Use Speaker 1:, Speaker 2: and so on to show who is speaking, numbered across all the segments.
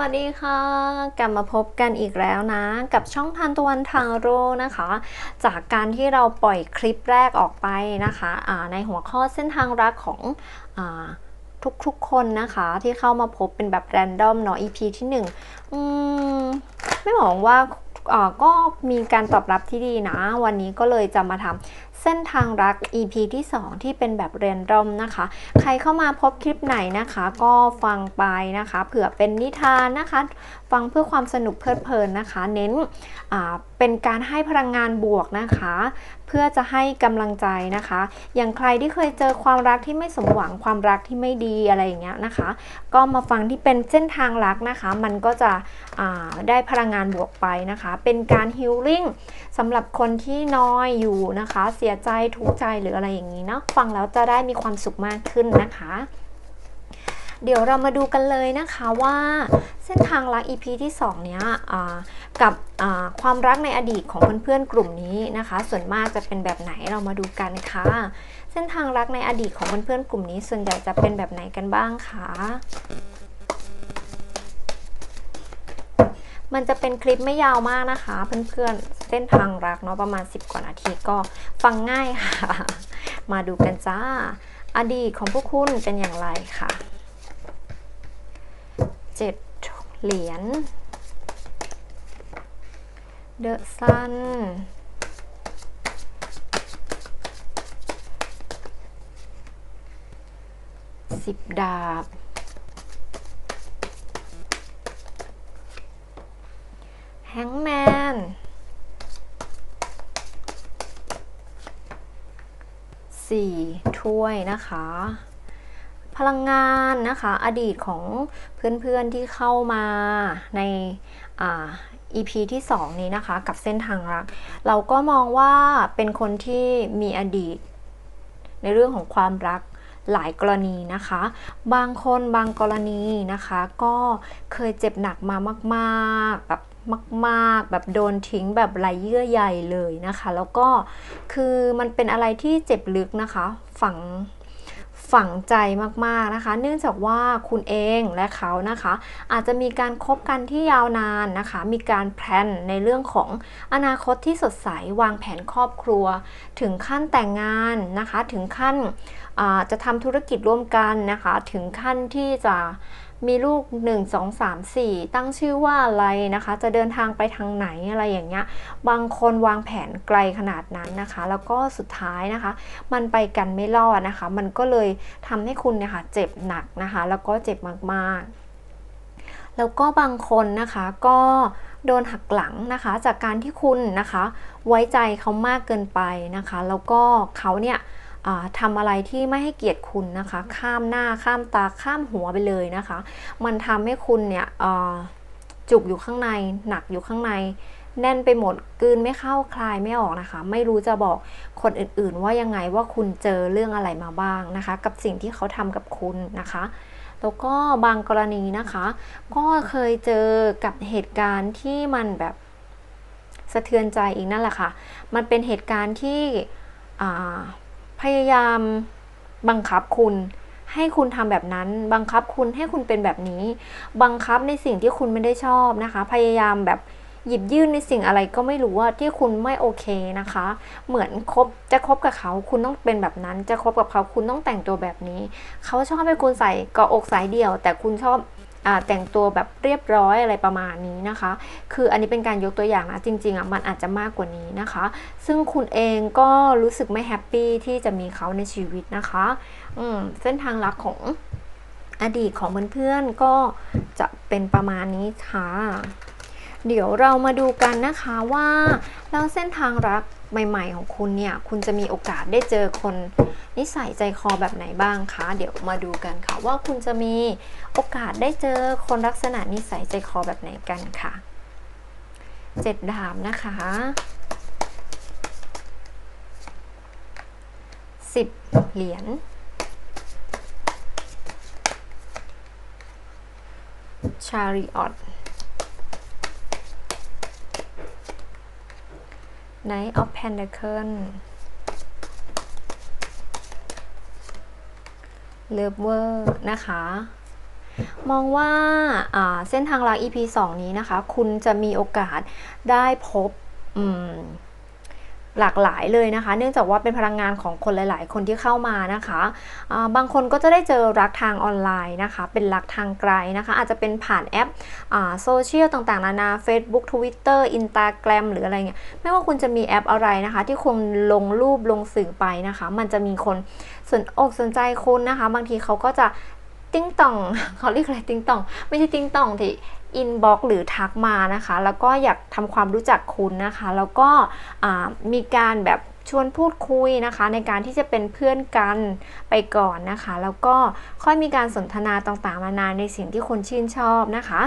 Speaker 1: วัสดีค่ะ กลับมาพบกันอีกแล้วนะ กับช่องทันตะวันทางโรนะคะ จากการที่เราปล่อยคลิปแรกออกไปนะคะะในหัวข้อเส้นทางรักของอทุกๆคนนะคะที่เข้ามาพบเป็นแบบแรนดอมเนาะ EP ที่1อืมไม่บอกว่าก็มีการตอบรับที่ดีนะ วันนี้ก็เลยจะมาทำ เส้นทางรัก EP ที่ 2 ที่เป็นแบบเรียนรอมนะคะ ใครเข้ามาพบคลิปไหนนะคะ ก็ฟังไปนะคะ เผื่อเป็นนิทานนะคะ ฟังเพื่อความสนุกเพลิดเพลินนะคะ เน้นเป็นการให้พลังงานบวกนะคะ เพื่อจะให้กำลังใจนะคะ อย่างใครที่เคยเจอความรักที่ไม่สมหวังความรักที่ไม่ดีอะไรอย่างเงี้ยนะคะ ก็มาฟังที่เป็นเส้นทางรักนะคะ มันก็จะได้พลังงานบวกไปนะคะ เป็นการฮิลลิ่งสำหรับคนที่น้อยอยู่นะคะ เสียใจทุกข์ใจหรืออะไรอย่างนี้เนาะฟังแล้วจะได้มีความสุขมากขึ้นนะคะ เดี๋ยวเรามาดูกันเลยนะคะว่าเส้นทางรัก EP ที่2เนี้ยกับความรักในอดีตของเพื่อนๆกลุ่มนี้นะคะ ส่วนมากจะเป็นแบบไหนเรามาดูกันค่ะ เส้นทางรักในอดีตของเพื่อนๆกลุ่มนี้ ส่วนใหญ่จะเป็นแบบไหนกันบ้างคะ มันจะเป็นคลิปไม่ยาวมากนะคะ เพื่อนๆ เส้นทางรักเนาะประมาณ 10 กว่านาทีก็ฟังง่ายค่ะ มาดูกันจ้า อดีตของพวกคุณเป็นอย่างไรค่ะจ็ดเหรียญเดอะซันสิบดาบ แฮงแมนสี่ถ้วยนะคะพลังงานนะคะอดีตของเพื่อนๆที่เข้ามาในอ EP ที่ 2 นี้นะคะกับเส้นทางรัก เราก็มองว่าเป็นคนที่มีอดีต ในเรื่องของความรักหลายกรณีนะคะ บางคนบางกรณีนะคะ ก็เคยเจ็บหนักมามากๆแบบ มาก ๆ แบบโดนทิ้งแบบไรเยื่อใยเลยนะคะ แล้วก็คือมันเป็นอะไรที่เจ็บลึกนะคะ ฝังฝังใจมากๆนะคะ เนื่องจากว่าคุณเองและเขานะคะ อาจจะมีการคบกันที่ยาวนานนะคะ มีการแพลนในเรื่องของอนาคตที่สดใสวางแผนครอบครัว ถึงขั้นแต่งงานนะคะ ถึงขั้นจะทำธุรกิจร่วมกันนะคะ ถึงขั้นที่จะ มีลูก 1 2 3 4 ตั้งชื่อว่าอะไรนะคะ จะเดินทางไปทางไหนอะไรอย่างเงี้ย บางคนวางแผนไกลขนาดนั้นนะคะ แล้วก็สุดท้ายนะคะ มันไปกันไม่รอดนะคะ มันก็เลยทำให้คุณเนี่ยค่ะเจ็บหนักนะคะ แล้วก็เจ็บมากๆ แล้วก็บางคนนะคะก็โดนหักหลังนะคะ จากการที่คุณนะคะ ไว้ใจเขามากเกินไปนะคะ แล้วก็เขาเนี่ย ทำอะไรที่ไม่ให้เกียรติคุณนะคะ ข้ามหน้าข้ามตาข้ามหัวไปเลยนะคะ มันทำให้คุณเนี่ยจุกอยู่ข้างใน หนักอยู่ข้างใน แน่นไปหมดกืนไม่เข้าคลายไม่ออกนะคะ ไม่รู้จะบอกคนอื่นๆ ว่ายังไงว่าคุณเจอเรื่องอะไรมาบ้างนะคะ กับสิ่งที่เขาทำกับคุณนะคะแล้วก็บางกรณีนะคะ ก็เคยเจอกับเหตุการณ์ที่มันแบบสะเทือนใจอีกนั่นแหละค่ะ มันเป็นเหตุการณ์ที่ พยายามบังคับคุณ ให้คุณทำแบบนั้น บังคับคุณให้คุณเป็นแบบนี้ บังคับในสิ่งที่คุณไม่ได้ชอบนะคะ พยายามแบบหยิบยื่นในสิ่งอะไรก็ไม่รู้ว่าที่คุณไม่โอเคนะคะ เหมือนคบจะคบกับเขาคุณต้องเป็นแบบนั้น จะคบกับเขาคุณต้องแต่งตัวแบบนี้ เขาชอบให้คุณใส่กออกสายเดี่ยว แต่คุณชอบ แต่งตัวแบบเรียบร้อยอะไรประมาณนี้นะคะ คืออันนี้เป็นการยกตัวอย่างนะจริงๆอะมันอาจจะมากกว่านี้นะคะ ซึ่งคุณเองก็รู้สึกไม่แฮปปี้ที่จะมีเขาในชีวิตนะคะอืมเส้นทางรักของอดีตของเพื่อนๆก็จะเป็นประมาณนี้ค่ะ เดี๋ยวเรามาดูกันนะคะว่าแล้วเส้นทางรัก ใหม่ ๆ ของคุณเนี่ย คุณจะมีโอกาสได้เจอคนนิสัยใจคอแบบไหนบ้างคะ เดี๋ยวมาดูกันค่ะ ว่าคุณจะมีโอกาสได้เจอคนลักษณะนิสัยใจคอแบบไหนกันค่ะเจ็ดดาบนะคะสิบเหรียญชาริออต Knight of Pentacle Lover นะคะ มองว่าาเส้นทางรัก EP 2 นี้นะคะ คุณจะมีโอกาสได้พบอืม หลากหลายเลยนะคะ เนื่องจากว่าเป็นพลังงานของคนหลาย ๆ คนที่เข้ามานะคะะบางคนก็จะได้เจอรักทางออนไลน์นะคะ เป็นรักทางไกลนะคะ อาจจะเป็นผ่านแอปโซเชียลต่าง ๆ นานา Facebook Twitter Instagram หรืออะไรเงี้ยไม่ว่าคุณจะมีแอปอะไรนะคะ ที่คุณลงรูปลงสื่อไปนะคะ มันจะมีคนสนอกสนใจคุณนะคะ บางทีเขาก็จะติ้งต่องเขาเรียกอะไรติ้งต่อง ไม่ใช่ติ้งต่องที่ อินบ็อกหรือทักมานะคะ แล้วก็อยากทำความรู้จักคุณนะคะ แล้วก็มีการแบบชวนพูดคุยนะคะ ในการที่จะเป็นเพื่อนกันไปก่อนนะคะ แล้วก็ค่อยมีการสนทนาต่างๆนานาในสิ่งที่คนชื่นชอบนะคะ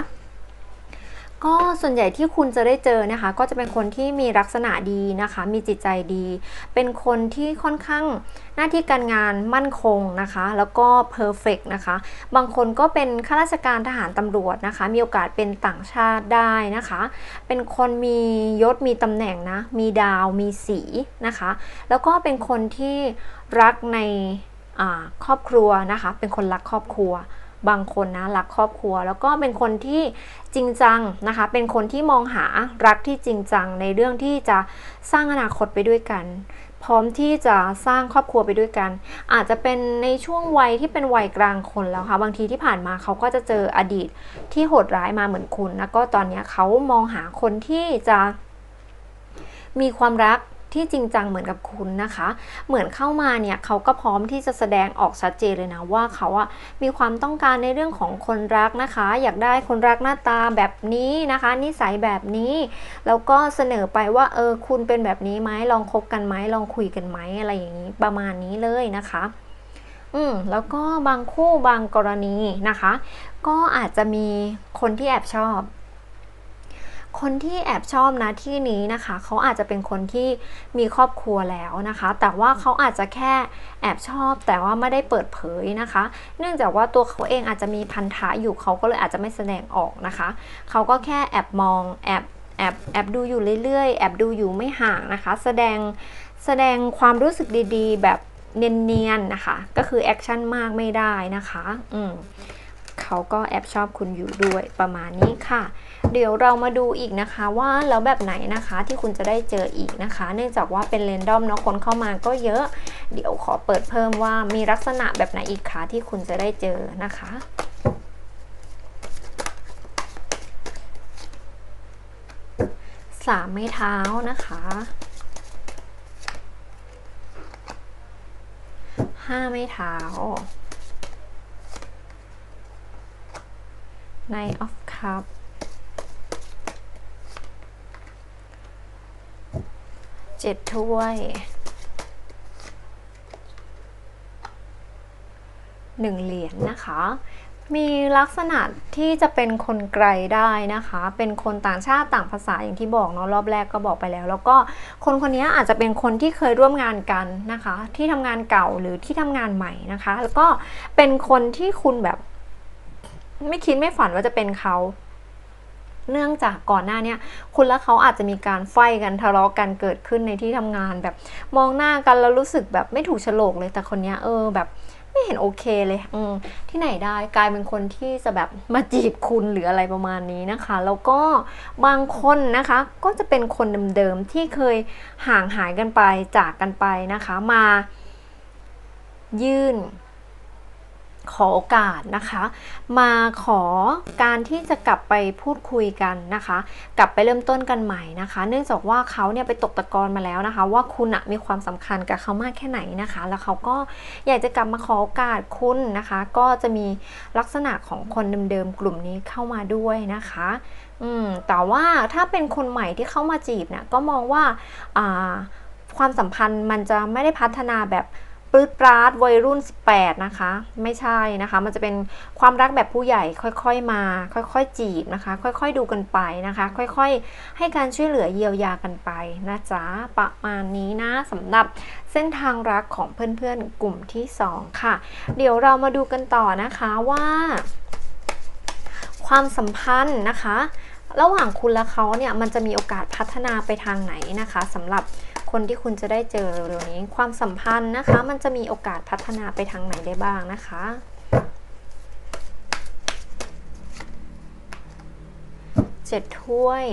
Speaker 1: ก็ส่วนใหญ่ที่คุณจะได้เจอนะคะ ก็จะเป็นคนที่มีลักษณะดีนะคะ มีจิตใจดี เป็นคนที่ค่อนข้างหน้าที่การงานมั่นคงนะคะ แล้วก็เพอร์เฟกนะคะ บางคนก็เป็นข้าราชการทหารตำรวจนะคะ มีโอกาสเป็นต่างชาติได้นะคะ เป็นคนมียศมีตำแหน่งนะ มีดาวมีสีนะคะ แล้วก็เป็นคนที่รักในครอบครัวนะคะ เป็นคนรักครอบครัว บางคนนะรักครอบครัว แล้วก็เป็นคนที่จริงจังนะคะ เป็นคนที่มองหารักที่จริงจังในเรื่องที่จะสร้างอนาคตไปด้วยกัน พร้อมที่จะสร้างครอบครัวไปด้วยกัน อาจจะเป็นในช่วงวัยที่เป็นวัยกลางคนแล้วค่ะบางทีที่ผ่านมาเขาก็จะเจออดีตที่โหดร้ายมาเหมือนคุณ แล้วก็ตอนนี้เขามองหาคนที่จะมีความรัก ที่จริงจังเหมือนกับคุณนะคะ เหมือนเข้ามาเนี่ยเขาก็พร้อมที่จะแสดงออกชัดเจนเลยนะว่าเขาอะมีความต้องการในเรื่องของคนรักนะคะ อยากได้คนรักหน้าตาแบบนี้นะคะ นิสัยแบบนี้ แล้วก็เสนอไปว่าเออคุณเป็นแบบนี้ไหมลองคบกันไหมลองคุยกันไหมอะไรอย่างนี้ประมาณนี้เลยนะคะอืมแล้วก็บางคู่บางกรณีนะคะ ก็อาจจะมีคนที่แอบชอบ คนที่แอบชอบนะที่นี้นะคะ เขาอาจจะเป็นคนที่มีครอบครัวแล้วนะคะ แต่ว่าเขาอาจจะแค่แอบชอบ แต่ว่าไม่ได้เปิดเผยนะคะ เนื่องจากว่าตัวเขาเองอาจจะมีพันธะอยู่เขาก็เลยอาจจะไม่แสดงออกนะคะ เขาก็แค่แอบมองแอบแอบแอบดูอยู่เรื่อยๆ แอบดูอยู่ไม่ห่างนะคะ แสดงแสดงความรู้สึกดีๆ แบบเนียนๆนะคะ ก็คือแอคชั่นมากไม่ได้นะคะ อืมเขาก็แอบชอบคุณอยู่ด้วยประมาณนี้ค่ะ เดี๋ยวเรามาดูอีกนะคะว่าแล้วแบบไหนนะคะที่คุณจะได้เจออีกนะคะ เนื่องจากว่าเป็นเรนดอมเนาะคนเข้ามาก็เยอะ เดี๋ยวขอเปิดเพิ่มว่ามีลักษณะแบบไหนอีกคะที่คุณจะได้เจอนะคะสามไม้เท้านะคะห้าไม้เท้า Nine of Cups เจ็ดถ้วยหนึ่งเหรียญนนะคะ มีลักษณะที่จะเป็นคนไกลได้นะคะ เป็นคนต่างชาติต่างภาษาอย่างที่บอกเนาะรอบแรกก็บอกไปแล้ว แล้วก็คนคนนี้อาจจะเป็นคนที่เคยร่วมงานกันนะคะ ที่ทำงานเก่าหรือที่ทำงานใหม่นะคะ แล้วก็เป็นคนที่คุณแบบ ไม่คิดไม่ฝันว่าจะเป็นเขา เนื่องจากก่อนหน้านี้คุณและเขาอาจจะมีการไฟกันทะเลาะกันเกิดขึ้นในที่ทำงานแบบ มองหน้ากันแล้วรู้สึกแบบไม่ถูกฉลกเลยแต่คนนี้เออแบบไม่เห็นโอเคเลยอืที่ไหนได้กลายเป็นคนที่จะแบบมาจีบคุณหรืออะไรประมาณนี้นะคะ แล้วก็บางคนนะคะก็จะเป็นคนเดิมๆที่เคยห่างหายกันไปจากกันไปนะคะ มายื่น ขอโอกาสนะคะ มาขอการที่จะกลับไปพูดคุยกันนะคะ กลับไปเริ่มต้นกันใหม่นะคะ เนื่องจากว่าเขาเนี่ยไปตกตะกอนมาแล้วนะคะ ว่าคุณมีความสำคัญกับเขามากแค่ไหนนะคะ แล้วเขาก็อยากจะกลับมาขอโอกาสคุณนะคะ ก็จะมีลักษณะของคนเดิมๆกลุ่มนี้เข้ามาด้วยนะคะอืมแต่ว่าถ้าเป็นคนใหม่ที่เข้ามาจีบเนี่ยก็มองว่าความสัมพันธ์มันจะไม่ได้พัฒนาแบบ ปื๊ดปราดวัยรุ่น 18 นะคะ ไม่ใช่นะคะ มันจะเป็นความรักแบบผู้ใหญ่ค่อยๆมา ค่อยๆจีบนะคะ ค่อยๆดูกันไปนะคะ ค่อยๆ ให้การช่วยเหลือเยียวยากันไปนะจ๊ะประมาณนี้นะสำหรับเส้นทางรักของเพื่อนๆกลุ่มที่ 2 ค่ะ เดี๋ยวเรามาดูกันต่อนะคะว่า ความสัมพันธ์นะคะ ระหว่างคุณและเขาเนี่ยมันจะมีโอกาสพัฒนาไปทางไหนนะคะสำหรับ คนที่คุณจะได้เจอเร็วๆนี้ ความสัมพันธ์นะคะ มันจะมีโอกาสพัฒนาไปทางไหนได้บ้างนะคะ เจ็ดถ้วย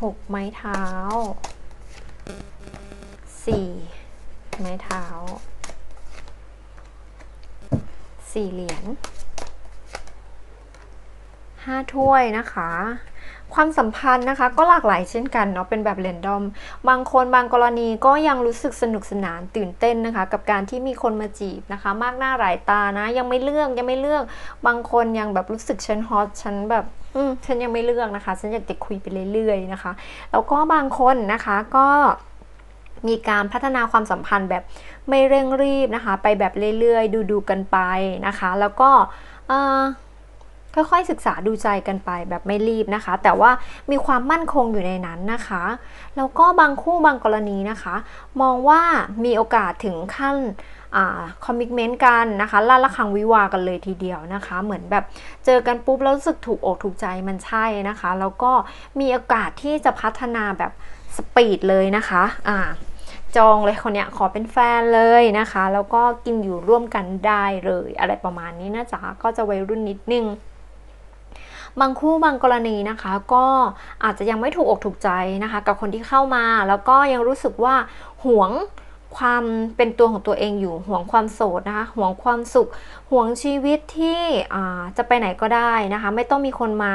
Speaker 1: หกไม้เท้าสี่ไม้เท้าสี่เหรียญ ห้าถ้วยนะคะ ความสัมพันธ์นะคะก็หลากหลายเช่นกันเนาะเป็นแบบเรนดอม บางคนบางกรณีก็ยังรู้สึกสนุกสนานตื่นเต้นนะคะ กับการที่มีคนมาจีบนะคะ มากหน้าหลายตานะ ยังไม่เลือกยังไม่เลือก บางคนยังแบบรู้สึกฉันฮอตฉันแบบอืมฉันยังไม่เลือกนะคะ ฉันอยากจะคุยไปเรื่อยๆนะคะ แล้วก็บางคนนะคะก็มีการพัฒนาความสัมพันธ์แบบไม่เร่งรีบนะคะ ไปแบบเรื่อยๆ ดูๆกันไปนะคะ แล้วก็เออ ค่อยๆศึกษาดูใจกันไปแบบไม่รีบนะคะ แต่ว่ามีความมั่นคงอยู่ในนั้นนะคะ แล้วก็บางคู่บางกรณีนะคะ มองว่ามีโอกาสถึงขั้นคอมมิชเมนต์กันนะคะล่าละคังวิวากันเลยทีเดียวนะคะ เหมือนแบบเจอกันปุ๊บแล้วรู้สึกถูกอกถูกใจมันใช่นะคะ แล้วก็มีโอกาสที่จะพัฒนาแบบสปีดเลยนะคะอ่าจองเลยคนเนี้ยขอเป็นแฟนเลยนะคะ แล้วก็กินอยู่ร่วมกันได้เลย อะไรประมาณนี้นะจ๊ะก็จะวัยรุ่นนิดนึง บางคู่บางกรณีนะคะ ก็อาจจะยังไม่ถูกอกถูกใจนะคะ กับคนที่เข้ามา แล้วก็ยังรู้สึกว่าหวงความเป็นตัวของตัวเองอยู่ห่วงความโสดนะคะห่วงความสุขห่วงชีวิตที่จะไปไหนก็ได้นะคะ ไม่ต้องมีคนมา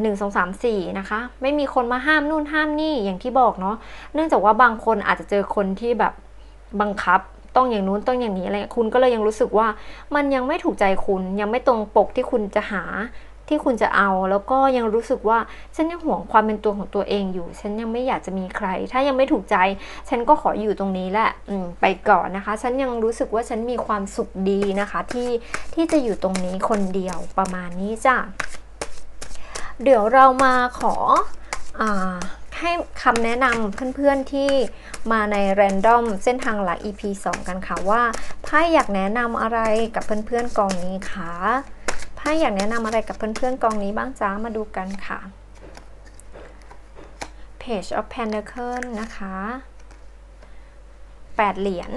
Speaker 1: หนึ่งสองสามสี่นะคะ ไม่มีคนมาห้ามนู่นห้ามนี่อย่างที่บอกเนาะเนื่องจากว่าบางคนอาจจะเจอคนที่แบบบังคับต้องอย่างนู้นต้องอย่างนี้อะไรคุณก็เลยยังรู้สึกว่ามันยังไม่ถูกใจคุณยังไม่ตรงปกที่คุณจะหา ที่คุณจะเอา แล้วก็ยังรู้สึกว่าฉันยังห่วงความเป็นตัวของตัวเองอยู่ ฉันยังไม่อยากจะมีใคร ถ้ายังไม่ถูกใจ ฉันก็ขออยู่ตรงนี้แหละไปก่อนนะคะ ฉันยังรู้สึกว่าฉันมีความสุขดีนะคะที่ที่จะอยู่ตรงนี้คนเดียวประมาณนี้จ้ะเดี๋ยวเรามาขออให้คำแนะนำเพื่อนๆที่มาใน Random เส้นทางหลัก EP 2 กันค่ะว่าไพ่อยากแนะนำอะไรกับเพื่อนๆกองนี้คะ ไพ่อยากแนะนำอะไรกับเพื่อนๆกองนี้บ้างจ้ามาดูกันค่ะ Page of Pentacle นะคะ 8 เหรียญ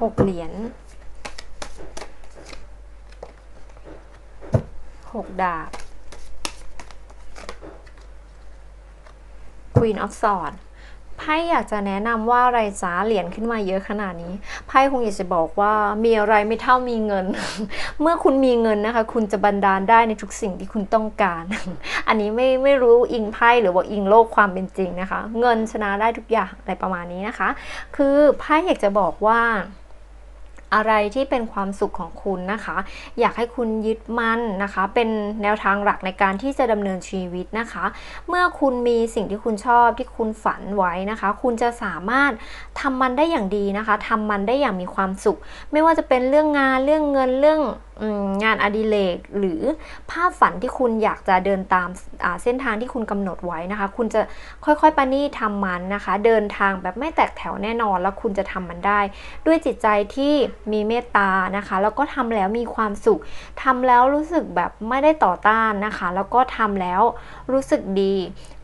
Speaker 1: 6 เหรียญ 6 ดาบ Queen of Swords ไพ่อยากจะแนะนำว่าอะไรจ้าเหรียญขึ้นมาเยอะขนาดนี้ไพ่คงอยากจะบอกว่ามีอะไรไม่เท่ามีเงิน เมื่อคุณมีเงินนะคะ คุณจะบันดาลได้ในทุกสิ่งที่คุณต้องการ อันนี้ไม่ไม่รู้อิงไพ่หรือว่าอิงโลกความเป็นจริงนะคะ เงินชนะได้ทุกอย่างอะไรประมาณนี้นะคะ คือไพ่อยากจะบอกว่า อะไรที่เป็นความสุขของคุณนะคะ อยากให้คุณยึดมั่นนะคะ เป็นแนวทางหลักในการที่จะดำเนินชีวิตนะคะ เมื่อคุณมีสิ่งที่คุณชอบที่คุณฝันไว้นะคะ คุณจะสามารถทำมันได้อย่างดีนะคะทำมันได้อย่างมีความสุข ไม่ว่าจะเป็นเรื่องงานเรื่องเงินเรื่อง งานอดิเรกหรือภาพฝันที่คุณอยากจะเดินตามเส้นทางที่คุณกำหนดไว้นะคะ คุณจะค่อยๆปณีทำมันนะคะ เดินทางแบบไม่แตกแถวแน่นอน แล้วคุณจะทำมันได้ ด้วยจิตใจที่มีเมตตานะคะ แล้วก็ทำแล้วมีความสุขทำแล้วรู้สึกแบบไม่ได้ต่อต้านนะคะ แล้วก็ทำแล้วรู้สึกดี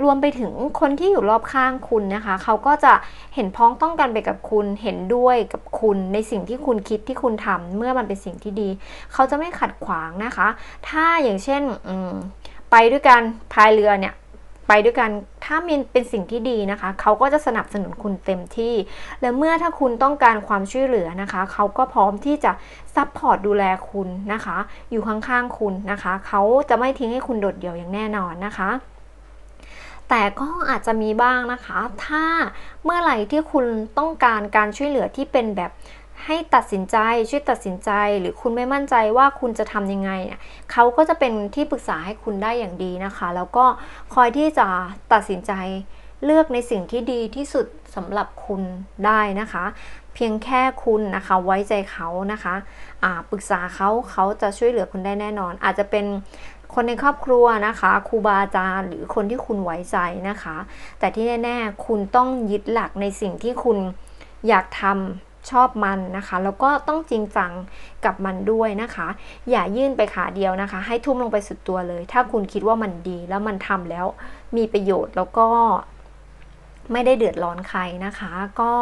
Speaker 1: รวมไปถึงคนที่อยู่รอบข้างคุณนะคะ เขาก็จะเห็นพ้องต้องกันไปกับคุณเห็นด้วยกับคุณในสิ่งที่คุณคิดที่คุณทำเมื่อมันเป็นสิ่งที่ดีเขาเขาจะไม่ขัดขวางนะคะ ถ้าอย่างเช่นไปด้วยกันพายเรือเนี่ยไปด้วยกันถ้ามีเป็นสิ่งที่ดีนะคะ เขาก็จะสนับสนุนคุณเต็มที่ และเมื่อถ้าคุณต้องการความช่วยเหลือนะคะ เขาก็พร้อมที่จะซัพพอร์ตดูแลคุณนะคะ อยู่ข้างๆคุณนะคะ เขาจะไม่ทิ้งให้คุณโดดเดี่ยวอย่างแน่นอนนะคะ แต่ก็อาจจะมีบ้างนะคะ ถ้าเมื่อไหร่ที่คุณต้องการการช่วยเหลือที่เป็นแบบ ให้ตัดสินใจช่วยตัดสินใจ หรือคุณไม่มั่นใจว่าคุณจะทำยังไงเนี่ยเขาก็จะเป็นที่ปรึกษาให้คุณได้อย่างดีนะคะ แล้วก็คอยที่จะตัดสินใจเลือกในสิ่งที่ดีที่สุดสำหรับคุณได้นะคะ เพียงแค่คุณนะคะไว้ใจเขานะคะปรึกษาเขาเขาจะช่วยเหลือคุณได้แน่นอน อาจจะเป็นคนในครอบครัวนะคะครูบาอาจารย์หรือคนที่คุณไว้ใจนะคะ แต่ที่แน่ ๆ คุณต้องยึดหลักในสิ่งที่คุณอยากทำ ชอบมันนะคะ แล้วก็ต้องจริงจังกับมันด้วยนะคะ อย่ายื่นไปขาเดียวนะคะ ให้ทุ่มลงไปสุดตัวเลย ถ้าคุณคิดว่ามันดีแล้วมันทำแล้วมีประโยชน์แล้วก็ไม่ได้เดือดร้อนใครนะคะ ก็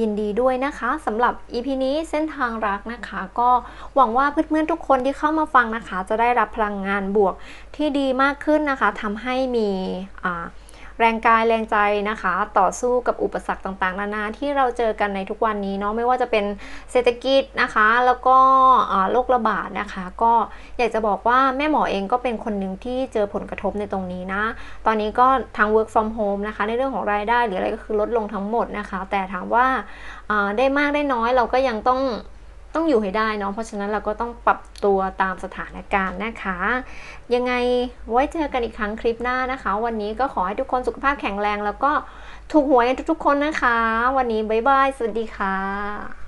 Speaker 1: ยินดีด้วยนะคะสำหรับ EP นี้เส้นทางรักนะคะ ก็หวังว่าเพื่อนๆทุกคนที่เข้ามาฟังนะคะ จะได้รับพลังงานบวกที่ดีมากขึ้นนะคะทำให้มีอ่า แรงกายแรงใจนะคะ ต่อสู้กับอุปสรรคต่างๆ นานาที่เราเจอกันในทุกวันนี้เนาะไม่ว่าจะเป็นเศรษฐกิจนะคะ แล้วก็โรคระบาดนะคะ ก็อยากจะบอกว่าแม่หมอเองก็เป็นคนหนึ่งที่เจอผลกระทบในตรงนี้นะ ตอนนี้ก็ทาง work from home นะคะ ในเรื่องของรายได้หรืออะไรก็คือลดลงทั้งหมดนะคะ แต่ถามว่าได้มากได้น้อยเราก็ยังต้อง ต้องอยู่ให้ได้เนาะเพราะฉะนั้นเราก็ต้องปรับตัวตามสถานการณ์นะคะ ยังไงไว้เจอกันอีกครั้งคลิปหน้านะคะ วันนี้ก็ขอให้ทุกคนสุขภาพแข็งแรง แล้วก็ถูกหวยทุกๆคนนะคะ วันนี้บ๊ายบาย สวัสดีค่ะ